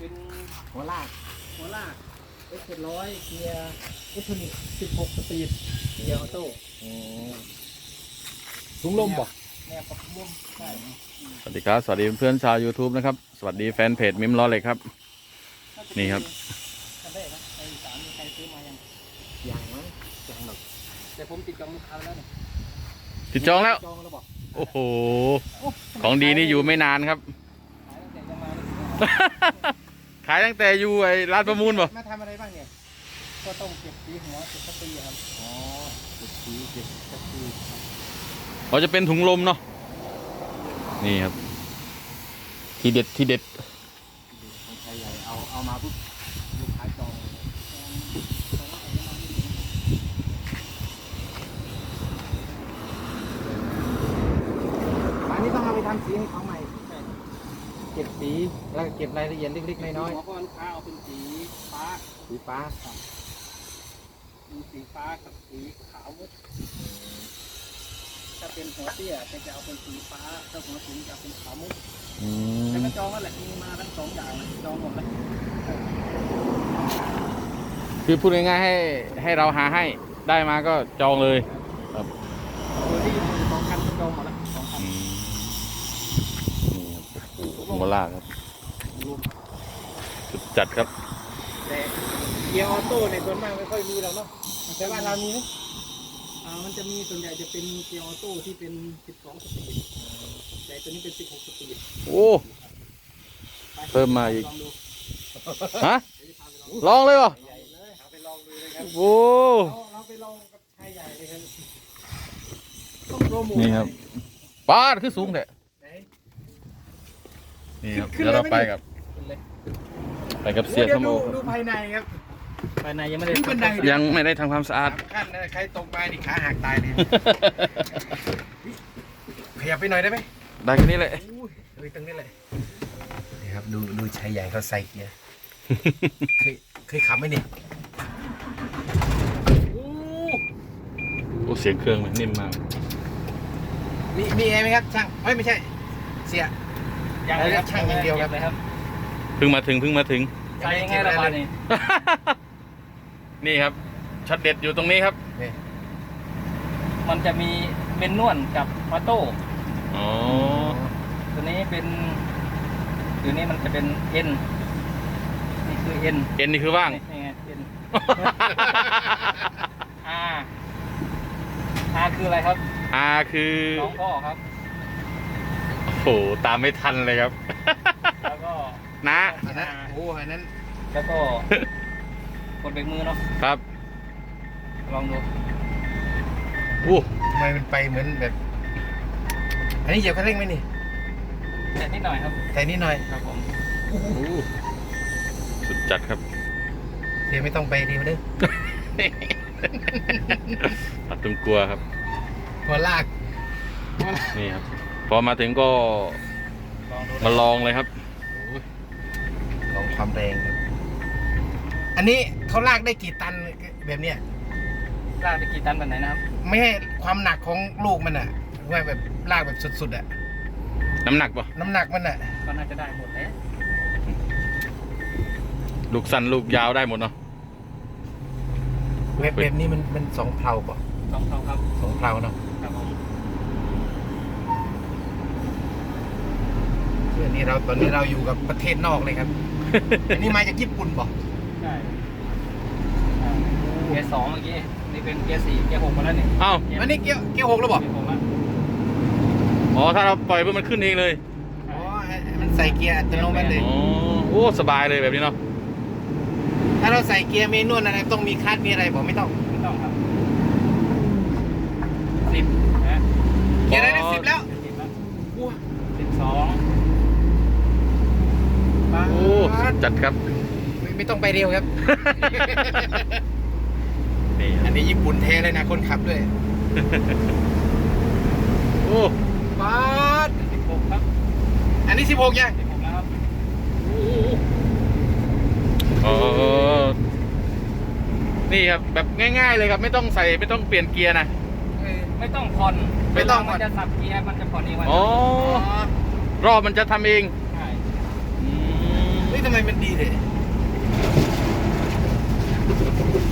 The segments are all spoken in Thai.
เป็นหัวลากหัวลากเอสเจ็ดร้อยเกียร์เอสโทนิกสิบหกสปีดเกียร์ออโต้ถุงลมบ่แนวปรับมุมใช่สวัสดีครับ สวัสดีเพื่อนๆชาว YouTube นะครับ สวัสดีแฟนเพจมิมล้อเหล็กครับ นี่ครับคันแรกนะไอ้สามมีใครซื้อมายังอย่างมั้งอย่างแบบแต่ผมติดจองลูกค้าแล้วเนี่ยติดจองแล้ว จองแล้วบอกโอ้โหโอ้ของดีนี่อยู่ไม่นานครับขายตั้งแต่ยังมาไม่ถึงขายตั้งแต่อยู่ไอ้ร้านประมูลบ่มาทำอะไรบ้างเนี่ย ก็ต้องเก็บสีหัวเก็บสตรีครับ อ๋อเจ็ดสีเจ็ดกระสีครับเราจะเป็นถุงลมเนาะ นี่ครับ ทีเด็ดทีเด็ดของไทยใหญ่เอาเอามาปุ๊บลูกค้าจองเลยอันนี้ต้องเอาไปทำสีให้เขาใหม่เก็บสีแล้วก็เก็บรายละเอียดเล็กๆน้อยหัวก็ลูกค้าเอาเป็นสีฟ้าๆสีฟ้ามีสีฟ้ากับสีขาวมุกถ้าเป็นหัวเตี้ยก็จะเอาเป็นสีฟ้า ถ้าหัวสูงจะเอาเป็นขาวมุกอืแต่มก็จองนั่นแหละมีมาทั้งสองอย่างนะจองหมดเลยคือพูดง่ายๆให้ให้เราหาให้ได้มาก็จองเลย ตัวที่มีสองคันก็จองหมดแล้วสองคัน อืมนี่ครับ โอ้โหหัวลากครับสุดจัดครับแต่เกียร์ออโต้เนี่ยส่วนมากไม่ค่อยมีหรอกเนาะแต่ว่าเรามีไหมอ่ามันจะมีส่วนใหญ่จะเป็นเกียร์ออโต้ที่เป็น 12 สปีดแต่ตัวนี้เป็น 16 สปีดโอ้ ไปเพิ่มมาอีกลองดูฮะเดี๋ยวจะพาไปลองลองเลยเหรอใหญ่เลยเอาไปลองดูเลยครับ โอ้ เราเราไปลองกับชายใหญ่เลยครับต้องโปรโมทนี่ครับป้าดคือสูงแท้ไห นนี่ครับ ขึ้นเดี๋ยวเราเลยไหมไปกับ ขึ้นเลยไปกับเสียดี๋สวมโอดูครับดูภายในครับ ภายในยังไม่ได้ขึ้นบันไดยังไม่ได้ทำความสะอาดสามขั้นนะใครตกไปนี่ขาหักตายเลยขยับไปหน่อยได้ไหมได้แค่นี้แหละ อุ้ยดูตรงนี้เลยนี่ครับดูดูชายใหญ่เขาใส่เกียร์เคยเคยขับไหมเนี่ยโอ้เสียงเครื่องมันนิ่มมากมีมีแอร์ไหมครับช่างเฮ้ยไม่ใช่ เสีย ยังเลยครับช่างอย่างเดียวครับ เลยครับเพิ่งมาถึงเพิ่งมาถึง ใส่ยังไงละบาทนี่นี่ครับช็อตเด็ดอยู่ตรงนี้ครับนี่มันจะมีเมนนวลกับออโต้อ๋อตัวนี้เป็นตัวนี้มันจะเป็นเอ็นนี่คือเอ็นเอ็นนี่คือว่างนี่ไงเอ็นอาอาคืออะไรครับอาคือน้องพ่อครับ โอ้โหตามไม่ทันเลยครับ แล้วก็นะ อันนั้นโอ้อันนั้นแล้วก็กดเบรกมือเนาะครับลองดูอู้ทำไมมันไปเหมือนแบบ อันนี้เหยียบคันเร่งไหมนี่แต่นิดหน่อยครับแต่นิดหน่อยครับผมอู้สุดจัดครับเดี๋ยวไม่ต้องไปดีมาเด้อปัดตุมกลัวครับหัวลากนี่ครับ พอมาถึงก็ลองดูมาลองเลยครับลองความแรงครับอันนี้เขาลากได้กี่ตันแบบเนี้ยลากไปกี่ตันแบบไหนนะครับ ไม่ให้ความหนักของลูกมันอะว่าแบบลากแบบสุดๆอะน้ำหนักปะน้ำหนักมันอะก็น่าจะได้หมดแล้วลูกสั้นลูกยาวได้หมดเนาะแบบแบบนี้มันมันสองเพลาป่ะลองเขาครับสองเพลาเนาะครับผม นนี้เราตอนนี้เราอยู่กับประเทศนอกเลยครับ อันนี้มาจากญี่ปุ่นป่ะใช่อ่าเกียร์สองเมื่อกี้นี่เป็นเกียร์สี่เกียร์หกมาแล้วนี่เอ้าอันนี้เกียร์เกียร์หกแล้วป่ะเกียร์หกแล้วอ๋อถ้าเราปล่อยปุ๊บมันขึ้นเองเลยอ๋อมันใส่เกียร์อัตโนมัติเลยอ๋อโอ้สบายเลยแบบนี้เนาะถ้าเราใส่เกียร์เมนวลอะไรต้องมีคลัตช์มีอะไรบอกไม่ต้องไม่ต้องครับสิบนะเกียร์ได้ได้สิบแล้ว สิบแล้ว อู้ สิบสอง โอ้สุด จัดครับ ไม่ไม่ต้องไปเร็วครับ นี่คอัรับนนี้ญี่ปุ่นแท้เลยนะคนขับด้วยโอ้ป๊าดสิบหกครับอันนี้สิบหกยังสิบหกแล้วครับอ๋อนี่ครับแบบง่าย ๆ เลยครับ ไม่ต้องใส่ไม่ต้องเปลี่ยนเกียร์นะไม่ต้องผ่อนไม่ต้องเวลามันจะสับเกียร์มันจะผ่อนเองวันอ๋อ รอบมันจะทำเองใช่อืมเฮ้ยย ทำไมมันดีเลย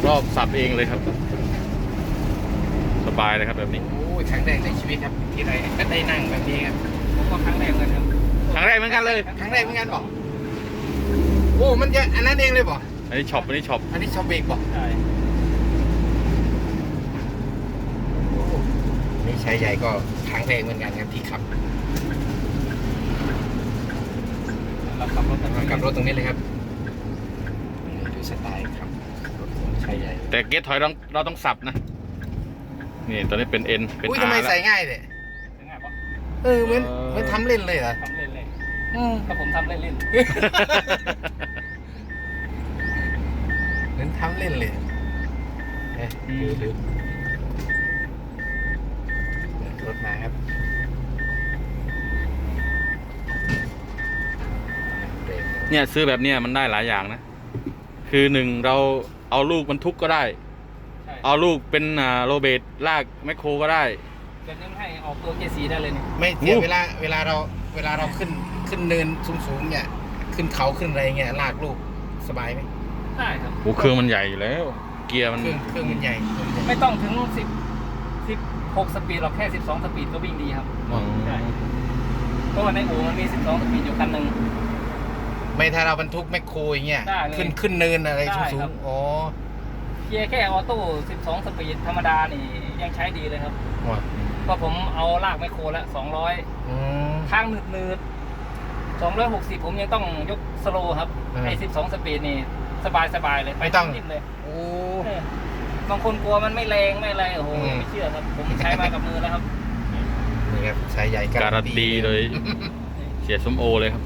รอบสับเองเลยครับ สบายเลยครับแบบนี้ โอ้ยครั้งแรกในชีวิตครับ ที่ไรก็ได้นั่งแบบนี้ครับผมก็ครั้งแรกเลยครับครั้งแรกเหมือนกันเลยครั้งแรกเหมือนกันบอกโอ้มันจะอันนั้นเองเลยบอกอันนี้ช็อปอันนี้ช็อปอันนี้ชอบเบรกบอกใช่นี่ใช้ใหญ่ก็ครั้งแรกเหมือนกันครับที่ขับ เราขับรถกันมากับรถตรงนี้เลยครับดูสไตล์ครับรถของใช้ใหญ่แต่เกียร์ถอยเราเราต้องสับนะ นี่ตัวนี้เป็น N เป็นอุ้ย R ทำไมแล้วใส่ง่ายเลยง่ายปะเออเหมือนเออเหมือนทำเล่นเลยเหรอทำเล่นเล่นอืมถ้าผมทำเล่นเล่นเหมือนทำเล่นเลยเอ๊ะอืมดูดูรถมาครับ เบรกเนี่ยซื้อแบบเนี้ยมันได้หลายอย่างนะ คือหนึ่งเราเอาลูกบรรทุกก็ได้ใช่เอาลูกเป็นอ่าโรเบตลากแมคโครก็ได้เป็นยังให้ออกตัวเกียร์สีได้เลยเนี่ยไม่เสียโอ้เวลาเวลาเราเวลาเราขึ้นขึ้นเนินสูงๆเนี่ย ขึ้นเขาขึ้นอะไรเงี้ยลากลูกสบายไหมได้ครับโอ้เครื่องมันใหญ่อยู่แล้ว เกียร์มันเครื่องเครื่องมันใหญ่เครื่องมันใหญ่ไม่ต้องถึงสิบสิบหกสปีดหรอกแค่สิบสองสปีดก็วิ่งดีครับอ๋อใช่เพราะว่าในอู่มันมีสิบสองสปีดอยู่คันหนึ่ง ไม่ถ้าเราบรรทุกแมคโครอย่างเงี้ยได้เลยขึ้นขึ้นเนินอะไรได้สูครังบๆอ๋อเกียร์แค่ออโต้สิบสองสปีดธรรมดานี่ยังใช้ดีเลยครับ ว่ะก็ผมเอาลากไมคโครละสองร้อยอืม ทางหนืดหนืดสองร้อยหกสิบผมยังต้องยกสโลว์ครับอ่าไอ้สิบสองสปีดนี่สบายสบายเลยไม่ต้อง นิ่มเลยโอ้ เออบางคนกลัวมันไม่แรงไม่อะไรโอ้โหอืม ไม่เชื่อครับ ผมใช้มากับมือแล้วครับ นี่ครับสายใหญ่การันตีโดยเสียสมโอเลยครับ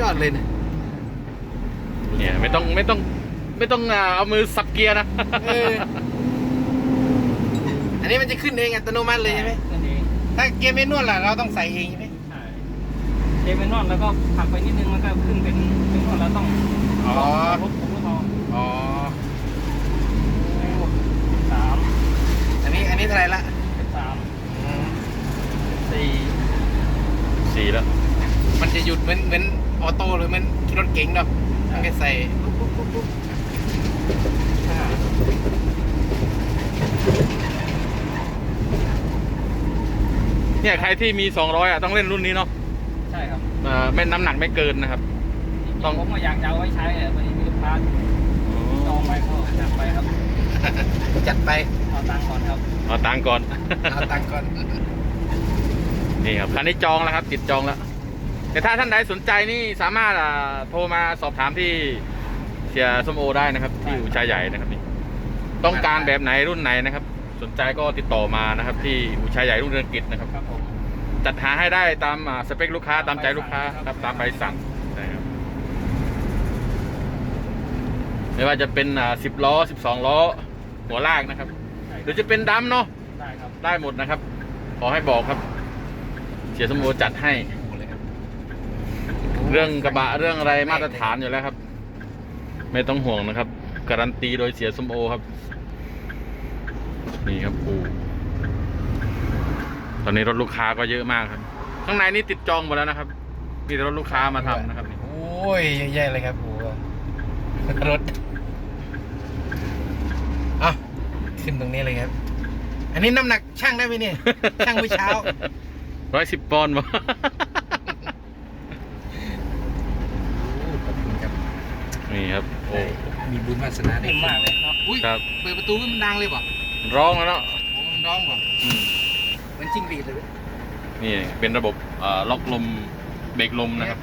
ยอดเลยนะ เนี่ยไม่ต้องไม่ต้องไม่ต้องอ่าเอามือสับเกียร์นะเอออันนี้มันจะขึ้นเองอัตโนมัติเลยใช่ไหมนั่นเองถ้าเกียร์เมนวลล่ะเราต้องใส่เองใช่ไหมใช่เจเป็นนอนแล้วก็ผลักไปนิดนึงมันก็ขึ้นเป็นเป็นนอนแล้วต้องอ๋อลบผมก็พออ๋อสามอันนี้อันนี้เท่าไหร่ละเป็นสามอืมสี่สีแล้วมันจะหยุดเหมือนเหมือนออโต้หรือเหมือนรถเก๋งเนาะ มันก็ใส่ปุ๊บปุ๊บปุ๊บปุ๊บห้าเนี่ยใครที่มี 200 อะ ต้องเล่นรุ่นนี้เนาะใช่ครับอ่าไม่น้ำหนักไม่เกินนะครับต้องผมก็อยากจะเอาไว้ใช้อะพอดีมีลูกค้าจองไปก็จัดไปครับ จัดไปเอาตังค์ก่อนครับเอาตังค์ก่อน เอาตังค์ก่อน นี่ครับคันนี้จองแล้วครับ ติดจองแล้ว แต่ถ้าท่านใดสนใจนี่สามารถอ่าโทรมาสอบถามที่เสียสมโอได้นะครับ ที่อุชัยใหญ่นะครับนี่ต้องการแบบไหนรุ่นไหนนะครับ สนใจก็ติดต่อมานะครับ ที่อุชัยใหญ่รุ่งเรืองกิจนะครับครับผมจัดหาให้ได้ตามอ่าสเปคลูกค้าตามใจลูกค้าครับตามใบสั่งใช่ครับไม่ว่าจะเป็นอ่าสิบล้อสิบสองล้อ หัวลากนะครับใช่หรือจะเป็นดำเนาะได้ครับได้หมดนะครับ ขอให้บอกครับ เสียสมโอจัดให้ เรื่องกระบะเรื่องอะไรมาตรฐานอยู่แล้วครับ ไม่ต้องห่วงนะครับ การันตีโดยเสียสมโอครับ นี่ครับปูตอนนี้รถลูกค้าก็เยอะมากครับ ข้างในนี่ติดจองหมดแล้วนะครับ มีแต่รถลูกค้ามาทำนะครับนี่โอ้ยเยอะแยะเลยครับโอ้โหรถอะขึ้นตรงนี้เลยครับ อันนี้น้ำหนักช่างได้ไหมเนี่ยช่างเมื่อเช้า ร้อยสิบปอนด์วะ ขอบคุณครับ นี่ครับโอ้มีบุญวาสนาได้นิ่มมากเลยเนาะอุ้ยครับเปิดประตูขึ้นมันดังเลยป่ะร้องแล้วเนาะโอ้มันร้องป่ะอืมเหมือนจิ้งหรีดเลยนี่เป็นระบบเอ่อล็อกลมเบรกลมนะครับ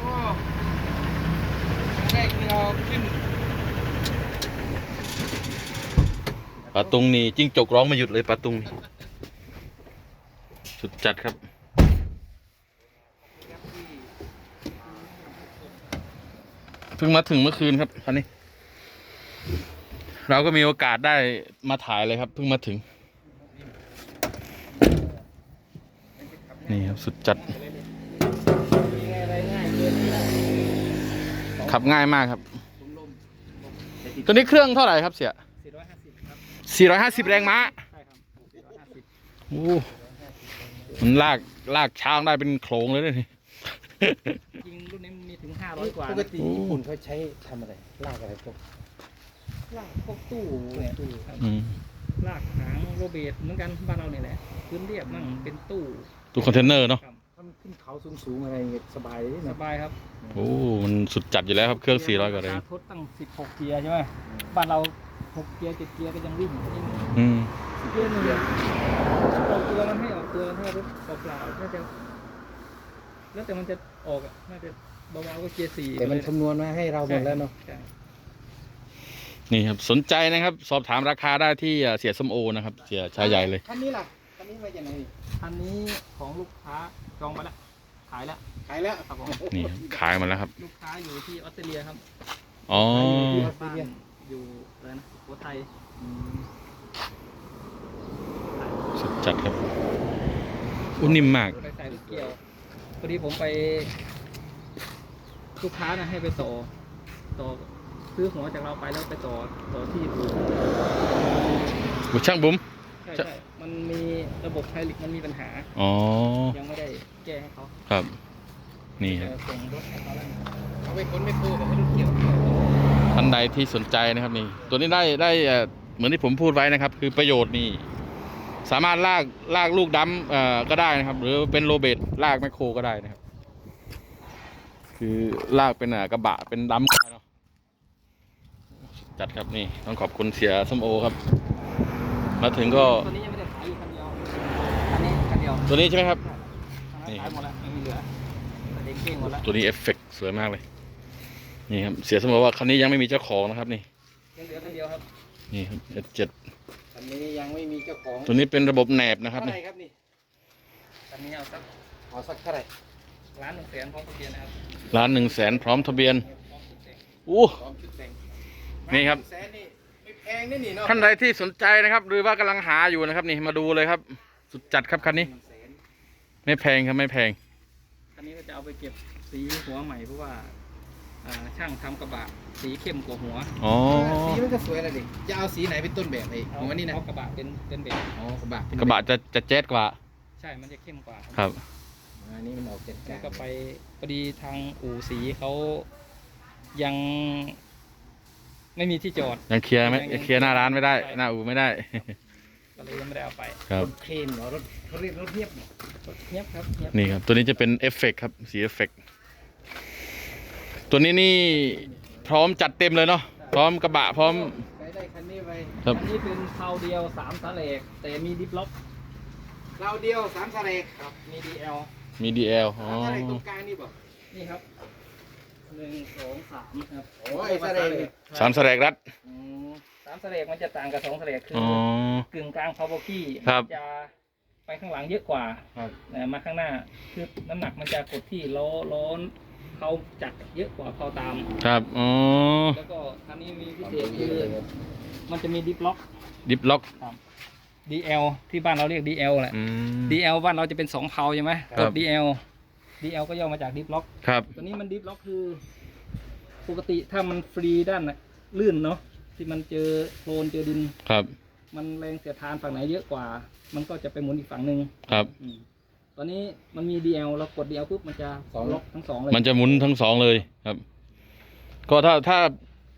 โอ้แรกที่เราขึ้นปาตุงนี่จิ้งจกร้องไม่หยุดเลยปาตุงนี่สุดจัดครับ พิ่งมาถึงเมื่อคืนครับคันนี้ เราก็มีโอกาสได้มาถ่ายเลยครับเพิ่งมาถึง นี่ครับสุดจัด ขับง่ายมากครับ ตัวนี้เครื่องเท่าไหร่ครับเสียสี่ร้อยห้าสิบครับ450 แรงม้าใช่ครับสี่ร้อยห้าสิบโอ้มันลากลากช้างได้เป็นโขลงเลยนี่ จริงรุ่นนี้มันมีถึงห้าร้อยกว่าปกติญี่ปุ่นเขาใช้ทำอะไรลากอะไรพวกลากพวกตู้เนี่ยตู้ครับอืมลากหางโรเบตเหมือนกันบ้านเราเนี่ยแหละพื้นเรียบมั่งเป็นตู้ตู้คอนเทนเนอร์เนาะครับถ้ามันขึ้นเขาสูงๆอะไรเงี้ยสบายเลยสนะบายครับโอ้มันสุดจัดอยู่แล้วครับเครื่อง400กว่าแรงทดตั้ง16เกียร์ใช่ไหมบ้านเรา6เกียร์7เกียร์ก็ยังวิ่งยิ่งอืมเกียร์หนึ่งออกตัวมันให้ออกตัวให้รถเปล่าๆน่าจะ แล้วแต่มันจะออกอะน่าจะเบาๆก็เกียร์สี่แต่มันคำนวณมาให้เราหมดแล้วเนาะใช่นี่ครับ สนใจนะครับ สอบถามราคาได้ที่เอ่อเสียส้มโอนะครับ เสียชายใหญ่เลย คันนี้ล่ะคันนี้มาจากไหนนี่อันนี้ของลูกค้าจองมาแล้วขายแล้ว ขายแล้วครับผม นี่ครับขายมาแล้วครับ ลูกค้าอยู่ที่ออสเตรเลียครับอ๋อ บ้านอยู่อะไรนะสุโขทัยสุดจัดครับ อุ้นิ่มมาก ไปใส่ลูกเกี่ยว พอดีผมไปลูกค้านะให้ไปต่อ ต่อซื้อหัวจากเราไปแล้วไปต่อต่อที่อู่บุช่างบุ๋มใช่จะใช่มันมีระบบไฮลิกมันมีปัญหา อ๋อ ยังไม่ได้แก้ให้เขาครับ นี่คจะรับส่งรถให้เขาแล้วเอาไปขนไม่คู่กับรถเกี่ยวท่านใดที่สนใจนะครับนี่ ตัวนี้ได้ได้เอ่อเหมือนที่ผมพูดไว้นะครับ คือประโยชน์นี่ สามารถลากลากลูกดัมเอ่อก็ได้นะครับ หรือเป็นโรเบตลากแมคโครก็ได้นะครับ คือลากเป็นอะกระบะเป็นดัมก็ได้เนาะจัดครับนี่ต้องขอบคุณเสียส้มโอครับ มาถึงก็ตัวนี้ยังไม่ได้ขายอยู่คันเดียวอันนี้คันเดียวตัวนี้ใช่ไหมครับอันนั้นขายหมดแล้วไม่มีเหลือแต่เด็กเก่งหมดแล้วตัวนี้เอฟเฟกต์สวยมากเลย นี่ครับเสียสมมติว่าคันนี้ยังไม่มีเจ้าของนะครับนี่ยังเหลือคันเดียวครับนี่ครับเอเจ็ดคั นนี้ยังไม่มีเจ้าของตัวนี้เป็นระบบแหนบนะครับเท่าไหนี่ร่ครับนี่คันนี้เอาสักเอาสักเท่าไหร่ล้านหนึ่งแสนพร้อมทะเบียนนะครับล้านหนึ่งแสนพร้อมทะเบียนพร้อมชุดแต่งอู้ พร้อมชุดแต่งนี่ครับ แสนนี่ไม่แพงนี่นี่เนาะท่านใดที่สนใจนะครับ หรือว่ากำลังหาอยู่นะครับ นี่มาดูเลยครับ สุดจัดครับคันนี้หนึ่งแสนไม่แพงครับไม่แพง คันนี้ก็จะเอาไปเก็บสีหัวใหม่เพราะว่า อ่าช่างทำกระบะสีเข้มกว่าหัวอ๋อ สีมันก็สวยแล้วดิจะเอาสีไหนเป็นต้นแบบไอ้ของอันนี้นะเอากระบะเป็นเป็นแบบอ๋อกระบะเป็นกระบะจะจะแจ๊ดกว่าใช่มันจะเข้มกว่าครับครับอันนี้มันออกเจ็ดกแล้วลาก็งไปพอดีทางอู่สีเขายัง ไม่มีที่จอด ยังเคลียร์ไหมยังยังเคลียร์หน้าร้านไม่ได้ใช่หน้าอู่ไม่ได้ ก็เลยยังไม่ได้เอาไปครับ รถเครนเหรอรถเขาเรียกรถเทียบเหรอรถเงียบครับเงียบนี่ครับ ตัวนี้จะเป็นเอฟเฟกต์ครับ สีเอฟเฟก ต์ตัวนี้นี่พร้อมจัดเต็มเลยเนาะพร้อมกระบะพร้อม ใช้ได้คันนี้ไปครับอันนี้เป็นเทาเดียวสามสาเหลกแต่มีดิฟล็อกเราเดียวสามสาเรกครับมี DL มี DL อ๋อสามสาเรกตรงกลางนี่บอกนี่ครับหนึ่งสองสามครับโอ้ยสาเรกนี่สามแสลกรัดอืมสามสาเหลกมันจะต่างกับสองสาเหลกคืออ๋อกึ่งกลางพาวเวอร์กี้ครับ จะไปข้างหลังเยอะกว่าครับ นะมาข้างหน้าคือน้ำหนักมันจะกดที่ล้อล้อ นเขาจัดเยอะกว่าเขาตาม ครับ อ๋อ แล้วก็คันนี้มีพิเศษคือมันจะมีดิฟล็อก ดิฟล็อก DL ที่บ้านเราเรียก DL แหละอืม DL บ้านเราจะเป็นสองเพาใช่ไหมครักบด DL DL ก็ย่อมาจากดิฟล็อก ครับ ตัวนี้มันดิฟล็อกคือ ปกติถ้ามันฟรีด้านน่ะลื่นเนาะที่มันเจอโคลนเจอดิน ครับ มันแรงเสียดทานฝั่งไหนเยอะกว่า มันก็จะไปหมุนอีกฝั่งหนึ่งครับอืม ตอนนี้มันมี DL เรากด DL ปุ๊บมันจะล็อกทั้งสองเลยมันจะหมุนทั้งสองเลยครับ ก็ถ้าถ้า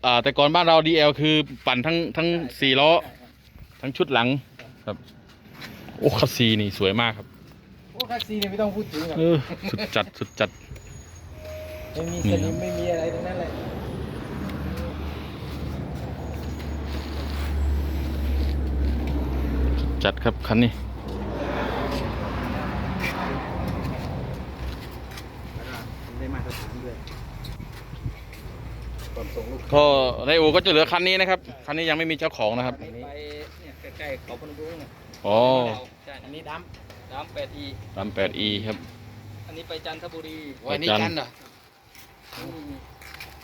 อ่าแต่ก่อนบ้านเรา DL คือปั่นทั้งทั้งสี่ล้อใช่ครับทั้งชุดหลังครับ โอ้คัสซีนี่สวยมากครับโอ้คัสซีเนี่ยไม่ต้องพูดถึงหรอกเออสุดจัดสุดจัด ไม่มีนี่สครันิบมไม่มีอะไรทั้งนั้นเลยจัดครับคันนี้ ได้มาตรฐานด้วยก่อนส่งลูกก็ในอู่ก็จะเหลือคันนี้นะครับ คันนี้ยังไม่มีเจ้าของนะครับ ไปเนี่ยใกล้ๆเขาพนมรุ้งเนี่ยอ๋อใช่อัอันนนี้นี้ดดำแปดอีลำแปด E ครับ อันนี้ไปจันทบุรีำโอ้ยอันนี้กันเหรอนี่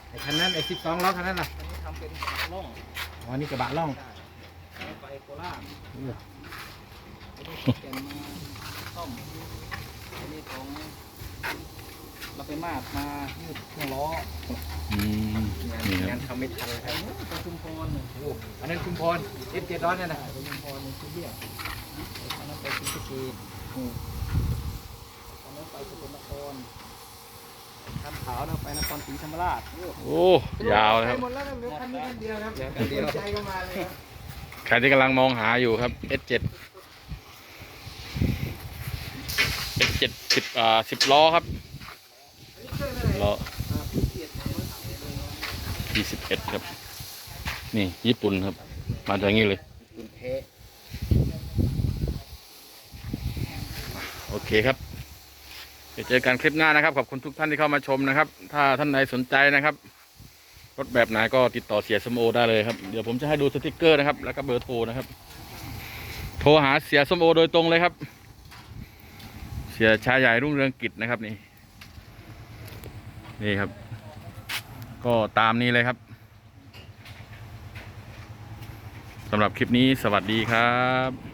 ไอ้คันนั้นไอ้สิบสองล้อคันนั้นล่ะอันนี้ทำเป็นร่องอ๋อนี่กระบะล่องอันนี้ไปโคราชเอออันนี้แกนมาซ่อมอันนี้ของ เราไปมาดมายืดเครื่องล้ออืมงานนี่คงารับนทำไม่ทันเลยคอัรับนนี้เป็นชุมพรเนี่ยโอ้อันนั้นชุมพรเอฟเจ็ดร้อยเนี่ยนะใช่เป็นชุมพรในที่เรียกอันนั้นไปศรีสะเกษอืมอันนั้นไปสกลนครคันขาวนะไปนครศรีธรรมราชโอ้ยาวเลยครับไปหมดแล้วครับเหลือคันนี้คันเดียวครับเหลือคันเดียวสนใจก็มาเลยครับ ใครที่กำลังมองหาอยู่ครับ S7 S7 สิบอ่าสิบล้อครับ ล้อยี่สิบเอ็ดครับ นี่ญี่ปุ่นครับ มาจากนี้เลย โอเคครับเดี๋ยวเจอกันคลิปหน้านะครับ ขอบคุณทุกท่านที่เข้ามาชมนะครับ ถ้าท่านใดสนใจนะครับ รถแบบไหนก็ติดต่อเสียสมโอได้เลยครับ เดี๋ยวผมจะให้ดูสติกเกอร์นะครับ แล้วก็เบอร์โทรนะครับ โทรหาเสียสมโอโดยตรงเลยครับ เสียชายใหญ่รุ่งเรืองกิจนะครับนี่ นี่ครับ ก็ตามนี้เลยครับสำหรับคลิปนี้สวัสดีครับ